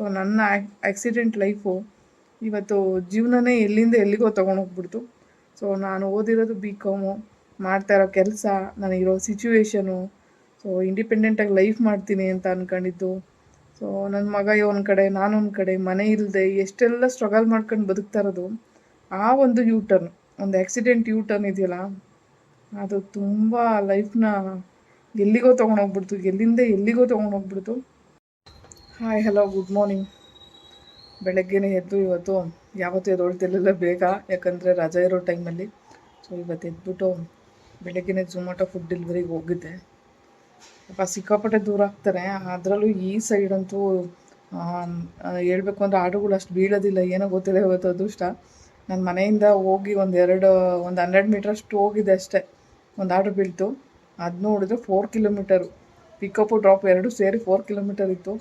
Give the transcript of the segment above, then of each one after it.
So ನನ್ನ accident life ಇವತ್ತು ಜೀವನನೇ ಎಲ್ಲಿಂದ ಎಲ್ಲಿಗೋ ತೊಗೊಂಡೋಗ್ಬಿಡ್ತು ಸೊ ನಾನು ಓದಿರೋದು ಬಿ ಕಾಮು ಮಾಡ್ತಾ ಇರೋ ಕೆಲಸ, ನನಗಿರೋ ಸಿಚುವೇಶನು ಸೊ ಇಂಡಿಪೆಂಡೆಂಟಾಗಿ ಲೈಫ್ ಮಾಡ್ತೀನಿ ಅಂತ ಅಂದ್ಕೊಂಡಿದ್ದು ಸೊ ನನ್ನ ಮಗ ಒಂದು ಕಡೆ ನಾನೊಂದು ಕಡೆ, ಮನೆ ಇಲ್ಲದೆ ಎಷ್ಟೆಲ್ಲ ಸ್ಟ್ರಗಲ್ ಮಾಡ್ಕೊಂಡು ಬದುಕ್ತಾ ಇರೋದು, ಆ ಒಂದು ಯೂ ಟರ್ನ್ ಒಂದು ಆಕ್ಸಿಡೆಂಟ್ ಯೂ ಟರ್ನ್ ಇದೆಯಲ್ಲ, ಅದು ತುಂಬ ಲೈಫ್ನ ಎಲ್ಲಿಗೋ ತೊಗೊಂಡೋಗ್ಬಿಡ್ತು ಎಲ್ಲಿಂದ ಎಲ್ಲಿಗೋ ತೊಗೊಂಡೋಗ್ಬಿಡ್ತು ಹಾಯ್ ಹಲೋ ಗುಡ್ ಮಾರ್ನಿಂಗ್ ಬೆಳಗ್ಗೆನೇ ಎದ್ದು ಇವತ್ತು ಯಾವತ್ತೂ ಎದ್ದೊಳ್ತಿರ್ಲಿಲ್ಲ ಬೇಗ, ಯಾಕಂದರೆ ರಜಾ ಇರೋ ಟೈಮಲ್ಲಿ ಸೊ ಇವತ್ತು ಎದ್ಬಿಟ್ಟು ಬೆಳಗ್ಗೆನೇ ಝೊಮ್ಯಾಟೊ ಫುಡ್ ಡೆಲಿವರಿಗೆ ಹೋಗಿದ್ದೆ. ಅಪ್ಪ ಸಿಕ್ಕಾಪಟ್ಟೆ ದೂರ ಆಗ್ತಾರೆ. ಅದರಲ್ಲೂ ಈ ಸೈಡ್ ಅಂತೂ ಹೇಳ್ಬೇಕು ಅಂದರೆ ಆಟೋಗಳು ಅಷ್ಟು ಬೀಳೋದಿಲ್ಲ. ಏನೋ ಗೊತ್ತಿಲ್ಲ ಇವತ್ತು ಅದೃಷ್ಟ. ನನ್ನ ಮನೆಯಿಂದ ಹೋಗಿ ಒಂದು ಎರಡು, ಒಂದು ಹನ್ನೆರಡು ಮೀಟ್ರ್ ಅಷ್ಟು ಹೋಗಿದೆ ಅಷ್ಟೇ. ಒಂದು ಆಟೋ ಬೀಳ್ತು. ಅದು ನೋಡಿದ್ರೆ ಫೋರ್ ಕಿಲೋಮೀಟರು ಪಿಕಪ್ಪು ಡ್ರಾಪ್ ಎರಡು ಸೇರಿ ಫೋರ್ ಕಿಲೋಮೀಟರ್ ಇತ್ತು.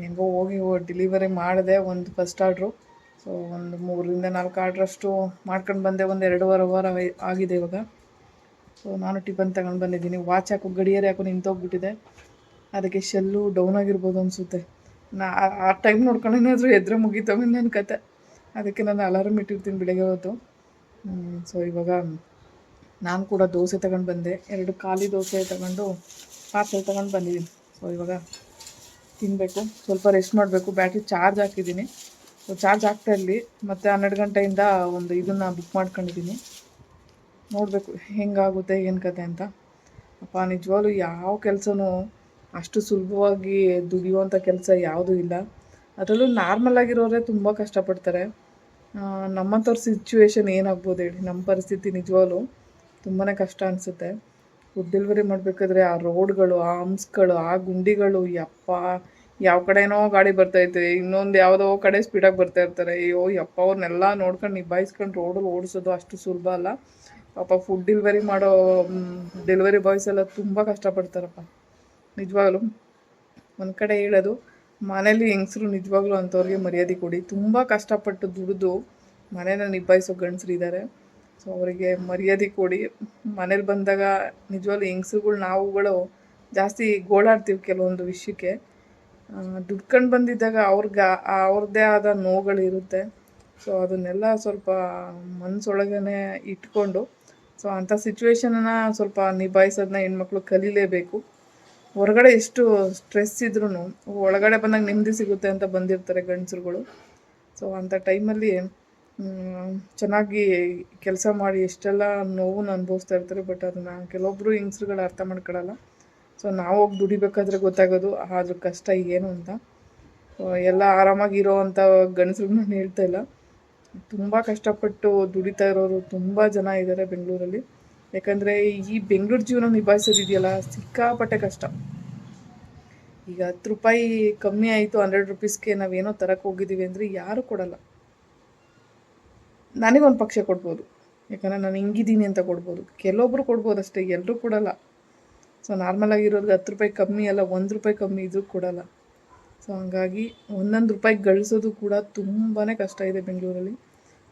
ಹೆಂಗೋ ಹೋಗಿ ಡೆಲಿವರಿ ಮಾಡಿದೆ ಒಂದು ಫಸ್ಟ್ ಆರ್ಡ್ರು ಸೊ ಒಂದು ಮೂರರಿಂದ ನಾಲ್ಕು ಆರ್ಡ್ರಷ್ಟು ಮಾಡ್ಕೊಂಡು ಬಂದೆ. ಒಂದು ಎರಡೂವರೆ ವಾರ ಆಗಿದೆ ಇವಾಗ. ಸೊ ನಾನು ಟಿಫನ್ ತಗೊಂಡು ಬಂದಿದ್ದೀನಿ. ವಾಚ್ ಹಾಕೋ, ಗಡಿಯಾರ ಯಾಕೋ ನಿಂತೋಗ್ಬಿಟ್ಟಿದೆ. ಅದಕ್ಕೆ ಶೆಲ್ಲು ಡೌನ್ ಆಗಿರ್ಬೋದು ಅನಿಸುತ್ತೆ. ನಾ, ಆ ಟೈಮ್ ನೋಡ್ಕೊಂಡೇನಾದರೂ ಎದ್ರೆ ಮುಗಿತವೆ ನನ್ನ ಕತೆ ಅದಕ್ಕೆ ನಾನು ಅಲಾರಮ್ ಇಟ್ಟಿರ್ತೀನಿ ಬೆಳಗ್ಗೆ ಹೊತ್ತು. ಸೊ ಇವಾಗ ನಾನು ಕೂಡ ದೋಸೆ ತಗೊಂಡು ಬಂದೆ. ಎರಡು ಖಾಲಿ ದೋಸೆ ತಗೊಂಡು ಪಾರ್ಸೆಲ್ ತಗೊಂಡು ಬಂದಿದ್ದೀನಿ. ಸೊ ಇವಾಗ ತಿನ್ನಬೇಕು ಸ್ವಲ್ಪ ರೆಸ್ಟ್ ಮಾಡಬೇಕು. ಬ್ಯಾಟ್ರಿ ಚಾರ್ಜ್ ಹಾಕಿದ್ದೀನಿ. ಸೊ ಚಾರ್ಜ್ ಆಗ್ತಾ ಇರಲಿ. ಮತ್ತು ಹನ್ನೆರಡು ಗಂಟೆಯಿಂದ ಒಂದು ಇದನ್ನು ಬುಕ್ ಮಾಡ್ಕೊಂಡಿದ್ದೀನಿ. ನೋಡಬೇಕು ಹೆಂಗಾಗುತ್ತೆ, ಏನು ಕತೆ ಅಂತ. ಅಪ್ಪ, ನಿಜವಾಗ್ಲೂ ಯಾವ ಕೆಲಸನೂ ಅಷ್ಟು ಸುಲಭವಾಗಿ ದುಡಿಯುವಂಥ ಕೆಲಸ ಯಾವುದೂ ಇಲ್ಲ. ಅದರಲ್ಲೂ ನಾರ್ಮಲ್ ಆಗಿರೋರೇ ತುಂಬ ಕಷ್ಟಪಡ್ತಾರೆ. ನಮ್ಮಂಥವ್ರ ಸಿಚುವೇಶನ್ ಏನಾಗ್ಬೋದು ಹೇಳಿ? ನಮ್ಮ ಪರಿಸ್ಥಿತಿ ನಿಜವಾಗ್ಲು ತುಂಬಾ ಕಷ್ಟ ಅನಿಸುತ್ತೆ. ಫುಡ್ ಡೆಲಿವರಿ ಮಾಡಬೇಕಾದ್ರೆ ಆ ರೋಡ್ಗಳು, ಆ ಹಂಪ್ಸ್ಗಳು ಆ ಗುಂಡಿಗಳು, ಯಪ್ಪ. ಯಾವ ಕಡೆನೋ ಗಾಡಿ ಬರ್ತೈತೆ ಇನ್ನೊಂದು ಯಾವುದೋ ಕಡೆ ಸ್ಪೀಡಾಗಿ ಬರ್ತಾ ಇರ್ತಾರೆ. ಅಯ್ಯೋ, ಯಪ್ಪ ಅವ್ರನ್ನೆಲ್ಲ ನೋಡ್ಕೊಂಡು ನಿಭಾಯಿಸ್ಕೊಂಡು ರೋಡಲ್ಲಿ ಓಡಿಸೋದು ಅಷ್ಟು ಸುಲಭ ಅಲ್ಲ. ಪಾಪ ಫುಡ್ ಡೆಲಿವರಿ ಮಾಡೋ ಡೆಲಿವರಿ ಬಾಯ್ಸ್ ಎಲ್ಲ ತುಂಬ ಕಷ್ಟಪಡ್ತಾರಪ್ಪ. ನಿಜವಾಗ್ಲೂ. ಒಂದು ಕಡೆ ಹೇಳೋದು, ಮನೇಲಿ ಹೆಂಗಸರು ನಿಜವಾಗ್ಲೂ ಅಂಥವ್ರಿಗೆ ಮರ್ಯಾದೆ ಕೊಡಿ. ತುಂಬ ಕಷ್ಟಪಟ್ಟು ದುಡಿದು ಮನೇನ ನಿಭಾಯಿಸೋ ಗಂಡಸ್ರು ಇದ್ದಾರೆ ಸೊ ಅವರಿಗೆ ಮರ್ಯಾದೆ ಕೊಡಿ. ಮನೇಲಿ ಬಂದಾಗ ನಿಜವಾಗ್ಲೂ ಹೆಂಗಸುಗಳು ನಾವುಗಳು ಜಾಸ್ತಿ ಗೋಳಾಡ್ತೀವಿ ಕೆಲವೊಂದು ವಿಷಯಕ್ಕೆ. ದುಡ್ಕೊಂಡು ಬಂದಿದ್ದಾಗ ಅವ್ರಿಗೆ ಅವ್ರದ್ದೇ ಆದ ನೋವುಗಳಿರುತ್ತೆ ಸೊ ಅದನ್ನೆಲ್ಲ ಸ್ವಲ್ಪ ಮನಸ್ಸೊಳಗೇ ಇಟ್ಕೊಂಡು ಸೊ ಅಂಥ ಸಿಚುವೇಶನನ್ನು ಸ್ವಲ್ಪ ನಿಭಾಯಿಸೋದನ್ನ ಹೆಣ್ಮಕ್ಳು ಕಲೀಲೇಬೇಕು. ಹೊರಗಡೆ ಎಷ್ಟು ಸ್ಟ್ರೆಸ್ ಇದ್ರೂ ಒಳಗಡೆ ಬಂದಾಗ ನೆಮ್ಮದಿ ಸಿಗುತ್ತೆ ಅಂತ ಬಂದಿರ್ತಾರೆ ಗಂಡಸ್ರುಗಳು. ಸೊ ಅಂಥ ಟೈಮಲ್ಲಿ ಚೆನ್ನಾಗಿ ಕೆಲಸ ಮಾಡಿ ಎಷ್ಟೆಲ್ಲ ನೋವು ಅನುಭವಿಸ್ತಾ ಇರ್ತಾರೆ ಬಟ್ ಅದನ್ನು ಕೆಲವೊಬ್ಬರು ಹೆಂಗಸ್ರುಗಳು ಅರ್ಥ ಮಾಡ್ಕೊಳ್ಳಲ್ಲ ಸೊ ನಾವು ಹೋಗಿ ದುಡಿಬೇಕಾದ್ರೆ ಗೊತ್ತಾಗೋದು ಅದ್ರ ಕಷ್ಟ ಏನು ಅಂತ. ಎಲ್ಲ ಆರಾಮಾಗಿ ಇರೋ ಅಂಥ ಗಂಡಸ್ರು ನಾನು ಹೇಳ್ತಾ ಇಲ್ಲ. ತುಂಬ ಕಷ್ಟಪಟ್ಟು ದುಡಿತಾ ಇರೋರು ತುಂಬ ಜನ ಇದ್ದಾರೆ ಬೆಂಗಳೂರಲ್ಲಿ. ಯಾಕಂದರೆ ಈ ಬೆಂಗಳೂರು ಜೀವನ ನಿಭಾಯಿಸೋದಿದೆಯಲ್ಲ, ಸಿಕ್ಕಾಪಟ್ಟೆ ಕಷ್ಟ. ಈಗ ಹತ್ತು ರೂಪಾಯಿ ಕಮ್ಮಿ ಆಯಿತು ಹಂಡ್ರೆಡ್ ರುಪೀಸ್ಗೆ ನಾವೇನೋ ತರಕ್ಕೆ ಹೋಗಿದ್ದೀವಿ ಅಂದರೆ ಯಾರೂ ಕೊಡಲ್ಲ. ನನಗೊಂದು ಪಕ್ಷ ಕೊಡ್ಬೋದು. ಯಾಕಂದರೆ ನಾನು ಹಿಂಗಿದ್ದೀನಿ ಅಂತ ಕೊಡ್ಬೋದು. ಕೆಲವೊಬ್ರು ಕೊಡ್ಬೋದು ಅಷ್ಟೇ ಎಲ್ಲರೂ ಕೊಡಲ್ಲ. ಸೊ ನಾರ್ಮಲ್ ಆಗಿರೋದು ಹತ್ತು ರೂಪಾಯಿ ಕಮ್ಮಿ ಅಲ್ಲ, ಒಂದು ರೂಪಾಯಿ ಕಮ್ಮಿ ಇದ್ರೂ ಕೊಡಲ್ಲ. ಸೊ ಹಂಗಾಗಿ ಒಂದೊಂದು ರೂಪಾಯಿ ಗಳಿಸೋದು ಕೂಡ ತುಂಬಾ ಕಷ್ಟ ಇದೆ ಬೆಂಗಳೂರಲ್ಲಿ.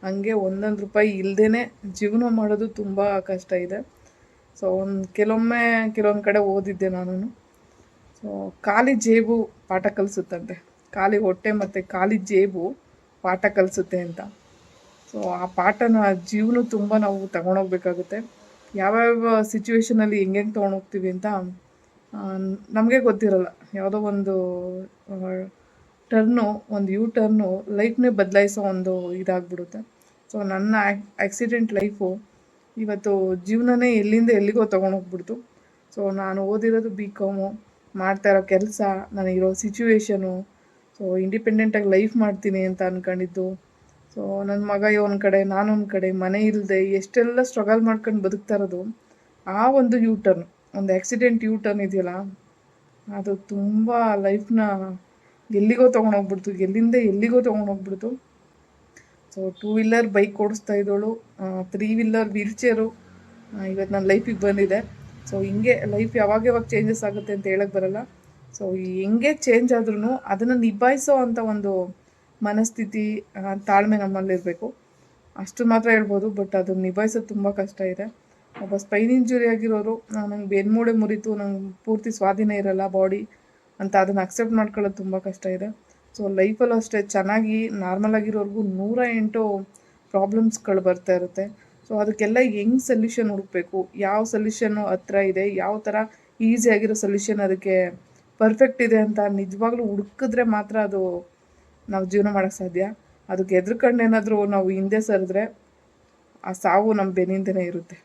ಹಂಗೆ ಒಂದೊಂದು ರೂಪಾಯಿ ಇಲ್ಲದೇ ಜೀವನ ಮಾಡೋದು ತುಂಬ ಕಷ್ಟ ಇದೆ. ಸೊ ಒಂದು ಕೆಲವೊಮ್ಮೆ ಕೆಲವೊಂದು ಕಡೆ ಓದಿದ್ದೆ ನಾನು ಸೊ ಖಾಲಿ ಜೇಬು ಪಾಠ ಕಲಿಸುತ್ತಂತೆ. ಖಾಲಿ ಹೊಟ್ಟೆ ಮತ್ತು ಖಾಲಿ ಜೇಬು ಪಾಠ ಕಲಿಸುತ್ತೆ ಅಂತ. ಸೊ ಆ ಪಾಠನ ಆ ಜೀವನ ತುಂಬ ನಾವು ತಗೊಂಡೋಗ್ಬೇಕಾಗುತ್ತೆ. ಯಾವ್ಯಾವ ಸಿಚುವೇಷನಲ್ಲಿ ಹೆಂಗೆ ಹೆಂಗೆ ತೊಗೊಂಡೋಗ್ತೀವಿ ಅಂತ ನಮಗೆ ಗೊತ್ತಿರಲ್ಲ. ಯಾವುದೋ ಒಂದು ಟರ್ನು ಒಂದು ಯೂ ಟರ್ನು ಲೈಫ್ನೇ ಬದಲಾಯಿಸೋ ಒಂದು ಇದಾಗ್ಬಿಡುತ್ತೆ. ಸೊ ನನ್ನ ಆಕ್ಸಿಡೆಂಟ್ ಲೈಫು ಇವತ್ತು ಜೀವನನೇ ಎಲ್ಲಿಂದ ಎಲ್ಲಿಗೋ ತೊಗೊಂಡೋಗ್ಬಿಡ್ತು. ಸೊ ನಾನು ಓದಿರೋದು ಬಿ ಕಾಮು ಮಾಡ್ತಾ ಇರೋ ಕೆಲಸ, ನನಗಿರೋ ಸಿಚುವೇಶನು ಸೊ ಇಂಡಿಪೆಂಡೆಂಟಾಗಿ ಲೈಫ್ ಮಾಡ್ತೀನಿ ಅಂತ ಅಂದ್ಕೊಂಡಿದ್ದು ಸೊ ನನ್ನ ಮಗ ಒಂದು ಕಡೆ ನಾನೊಂದು ಕಡೆ, ಮನೆ ಇಲ್ಲದೆ ಎಷ್ಟೆಲ್ಲ ಸ್ಟ್ರಗಲ್ ಮಾಡ್ಕೊಂಡು ಬದುಕ್ತಾ ಇರೋದು, ಆ ಒಂದು ಯೂ ಟರ್ನ್ ಒಂದು ಆಕ್ಸಿಡೆಂಟ್ ಯೂ ಟರ್ನ್ ಇದೆಯಲ್ಲ, ಅದು ತುಂಬ ಲೈಫ್ನ ಎಲ್ಲಿಗೋ ತೊಗೊಂಡೋಗ್ಬಿಡ್ತು ಎಲ್ಲಿಂದ ಎಲ್ಲಿಗೋ ತೊಗೊಂಡೋಗ್ಬಿಡ್ತು ಸೊ ಟೂ ವೀಲರ್ ಬೈಕ್ ಓಡಿಸ್ತಾ ಇದ್ದೋಳು ತ್ರೀ ವೀಲರ್ ವೀಲ್ ಚೇರು ಇವತ್ತು ನನ್ನ ಲೈಫಿಗೆ ಬಂದಿದೆ. ಸೊ ಹಿಂಗೆ ಲೈಫ್ ಯಾವಾಗ ಯಾವಾಗ ಚೇಂಜಸ್ ಆಗುತ್ತೆ ಅಂತ ಹೇಳಕ್ಕೆ ಬರಲ್ಲ. ಸೊ ಹೆಂಗೆ ಚೇಂಜ್ ಆದ್ರೂ ಅದನ್ನು ನಿಭಾಯಿಸೋ ಅಂಥ ಒಂದು ಮನಸ್ಥಿತಿ ತಾಳ್ಮೆ ನಮ್ಮಲ್ಲಿರಬೇಕು ಅಷ್ಟು ಮಾತ್ರ ಹೇಳ್ಬೋದು, ಬಟ್ ಅದನ್ನು ನಿಭಾಯಿಸೋದು ತುಂಬ ಕಷ್ಟ ಇದೆ. ಒಬ್ಬ ಸ್ಪೈನ್ ಇಂಜುರಿ ಆಗಿರೋರು ನಂಗೆ ಬೆನ್ಮೂಡೆ ಮುರಿತು, ನಂಗೆ ಪೂರ್ತಿ ಸ್ವಾಧೀನ ಇರಲ್ಲ ಬಾಡಿ ಅಂತ ಅದನ್ನು ಅಕ್ಸೆಪ್ಟ್ ಮಾಡ್ಕೊಳ್ಳೋದು ತುಂಬ ಕಷ್ಟ ಇದೆ. ಸೊ ಲೈಫಲ್ಲೂ ಅಷ್ಟೇ, ಚೆನ್ನಾಗಿ ನಾರ್ಮಲ್ ಆಗಿರೋರ್ಗು ನೂರ ಎಂಟು ಪ್ರಾಬ್ಲಮ್ಸ್ಗಳು ಬರ್ತಾ ಇರುತ್ತೆ. ಸೊ ಅದಕ್ಕೆಲ್ಲ ಹೆಂಗೆ ಸೊಲ್ಯೂಷನ್ ಹುಡುಕ್ಬೇಕು? ಯಾವ ಸೊಲ್ಯೂಷನ್ನು ಹತ್ರ ಇದೆ? ಯಾವ ಥರ ಆಗಿರೋ ಸೊಲ್ಯೂಷನ್ ಅದಕ್ಕೆ ಪರ್ಫೆಕ್ಟ್ ಇದೆ ಅಂತ ನಿಜವಾಗ್ಲೂ ಹುಡುಕಿದ್ರೆ ಮಾತ್ರ ಅದು ನಾವು ಜೀವನ ಮಾಡೋಕ್ಕೆ ಸಾಧ್ಯ? ಅದಕ್ಕೆ ಹೆದ್ರಕಂಡೇನಾದರೂ ಏನಾದರೂ ನಾವು ಹಿಂದೆ ಸರಿದ್ರೆ ಆ ಸಾವು ನಮ್ಮ ಬೆನ್ನಿಂದನೇ ಇರುತ್ತೆ.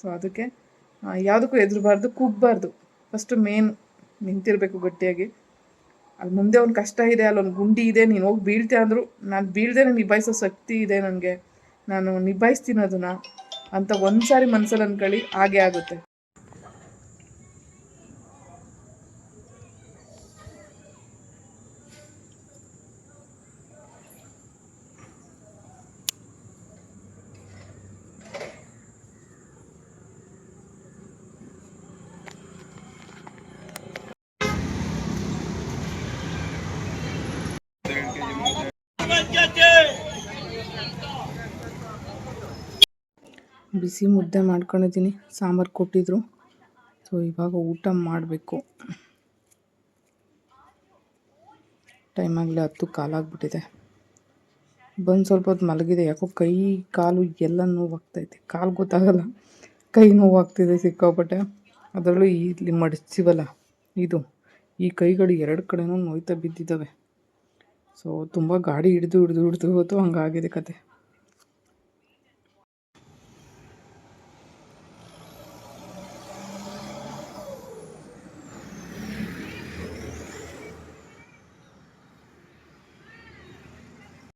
ಸೊ ಅದಕ್ಕೆ ಯಾವುದಕ್ಕೂ ಹೆದ್ರಬಾರ್ದು ಕುಗ್ಬಾರ್ದು. ಫಸ್ಟು ಮೇನ್ ನಿಂತಿರಬೇಕು ಗಟ್ಟಿಯಾಗಿ. ಅಲ್ಲಿ ಮುಂದೆ ಒಂದು ಕಷ್ಟ ಇದೆ ಅಲ್ಲೊಂದು ಗುಂಡಿ ಇದೆ, ನೀನು ಹೋಗಿ ಬೀಳ್ತೀಯ ಅಂದರೂ, ನಾನು ಬೀಳ್ದೇನೆ ನಿಭಾಯಿಸೋ ಶಕ್ತಿ ಇದೆ ನನಗೆ ನಾನು ನಿಭಾಯಿಸ್ತೀನಿ ಅದನ್ನು ಅಂತ ಒಂದು ಸಾರಿ ಮನಸ್ಸಲ್ಲಿ ಅಂದ್ಕೊಳ್ಳಿ ಹಾಗೆ ಆಗುತ್ತೆ. ಬಿಸಿ ಮುದ್ದೆ ಮಾಡ್ಕೊಂಡಿದ್ದೀನಿ. ಸಾಂಬಾರು ಕೊಟ್ಟಿದ್ರು. ಸೊ ಇವಾಗ ಊಟ ಮಾಡಬೇಕು. ಟೈಮ್ ಆಗಲಿ ಹತ್ತು ಕಾಲಾಗ್ಬಿಟ್ಟಿದೆ ಬಂದು ಸ್ವಲ್ಪ ಹೊತ್ತು ಮಲಗಿದೆ. ಯಾಕೋ ಕೈ, ಕಾಲು ಎಲ್ಲ ನೋವಾಗ್ತೈತೆ ಕಾಲು ಗೊತ್ತಾಗಲ್ಲ. ಕೈ ನೋವಾಗ್ತಿದೆ ಸಿಕ್ಕಾಪಟ್ಟೆ. ಅದರಲ್ಲೂ ಇಲ್ಲಿ ಮಡಿಸ್ತೀವಲ್ಲ ಇದು, ಈ ಕೈಗಳು ಎರಡು ಕಡೆನೂ ನೋಯ್ತಾ ಬಿದ್ದಿದ್ದಾವೆ. ಸೊ ತುಂಬ ಗಾಡಿ ಹಿಡಿದು ಹಿಡಿದು ಹಿಡಿದು ಇವತ್ತು ಹಂಗಾಗಿದೆ ಕತೆ.